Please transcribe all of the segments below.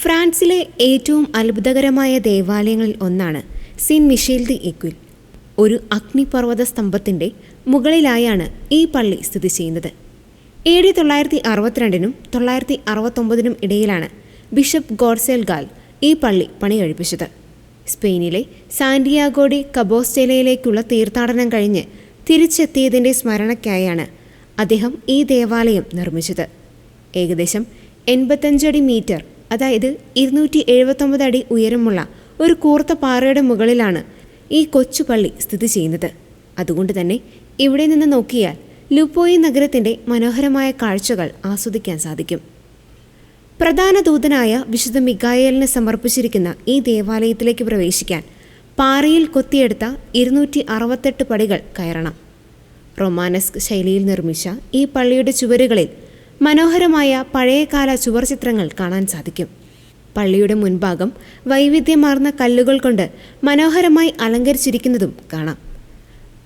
ഫ്രാൻസിലെ ഏറ്റവും അത്ഭുതകരമായ ദേവാലയങ്ങളിൽ ഒന്നാണ് സിൻ മിഷേൽ ദി എക്വിൽ. ഒരു അഗ്നിപർവത സ്തംഭത്തിന്റെ മുകളിലായാണ് ഈ പള്ളി സ്ഥിതി ചെയ്യുന്നത്. എ ഡി തൊള്ളായിരത്തി അറുപത്തിരണ്ടിനും തൊള്ളായിരത്തി അറുപത്തൊമ്പതിനും ഇടയിലാണ് ബിഷപ്പ് ഗോഡ്സെൽഗാൽ ഈ പള്ളി പണി കഴിപ്പിച്ചത് സ്പെയിനിലെ സാന്റിയാഗോഡി കബോസ്റ്റേലയിലേക്കുള്ള തീർത്ഥാടനം കഴിഞ്ഞ് തിരിച്ചെത്തിയതിന്റെ സ്മരണയ്ക്കായാണ് അദ്ദേഹം ഈ ദേവാലയം നിർമ്മിച്ചത്. ഏകദേശം എൺപത്തഞ്ചടി മീറ്റർ അതായത് ഇരുന്നൂറ്റി എഴുപത്തൊമ്പത് അടി ഉയരമുള്ള ഒരു കൂർത്ത പാറയുടെ മുകളിലാണ് ഈ കൊച്ചു പള്ളി സ്ഥിതി ചെയ്യുന്നത്. അതുകൊണ്ട് തന്നെ ഇവിടെ നിന്ന് നോക്കിയാൽ ലുപോയി നഗരത്തിന്റെ മനോഹരമായ കാഴ്ചകൾ ആസ്വദിക്കാൻ സാധിക്കും. പ്രധാന ദൂതനായ വിശുദ്ധ മിഗായേലിന് സമർപ്പിച്ചിരിക്കുന്ന ഈ ദേവാലയത്തിലേക്ക് പ്രവേശിക്കാൻ പാറയിൽ കൊത്തിയെടുത്ത ഇരുന്നൂറ്റി അറുപത്തെട്ട് പടികൾ കയറണം. റൊമാനസ്ക് ശൈലിയിൽ നിർമ്മിച്ച ഈ പള്ളിയുടെ ചുവരുകളിൽ മനോഹരമായ പഴയകാല ചുവർ ചിത്രങ്ങൾ കാണാൻ സാധിക്കും. പള്ളിയുടെ മുൻഭാഗം വൈവിധ്യമാർന്ന കല്ലുകൾ കൊണ്ട് മനോഹരമായി അലങ്കരിച്ചിരിക്കുന്നതും കാണാം.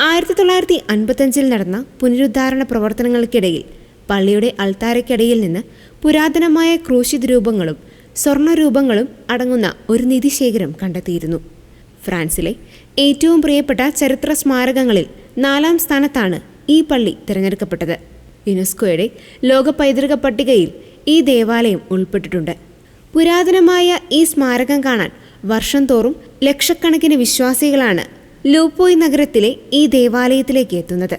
ആയിരത്തി തൊള്ളായിരത്തി അൻപത്തഞ്ചിൽ നടന്ന പുനരുദ്ധാരണ പ്രവർത്തനങ്ങൾക്കിടയിൽ പള്ളിയുടെ അൾത്താരയ്ക്കിടയിൽ നിന്ന് പുരാതനമായ ക്രൂശിത് രൂപങ്ങളും സ്വർണരൂപങ്ങളും അടങ്ങുന്ന ഒരു നിധിശേഖരം കണ്ടെത്തിയിരുന്നു. ഫ്രാൻസിലെ ഏറ്റവും പ്രിയപ്പെട്ട ചരിത്ര സ്മാരകങ്ങളിൽ നാലാം സ്ഥാനത്താണ് ഈ പള്ളി തിരഞ്ഞെടുക്കപ്പെട്ടത്. യുനെസ്കോയുടെ ലോക പൈതൃക പട്ടികയിൽ ഈ ദേവാലയം ഉൾപ്പെട്ടിട്ടുണ്ട്. പുരാതനമായ ഈ സ്മാരകം കാണാൻ വർഷം തോറും ലക്ഷക്കണക്കിന് വിശ്വാസികളാണ് ലൂപ്പോയ് നഗരത്തിലെ ഈ ദേവാലയത്തിലേക്ക് എത്തുന്നത്.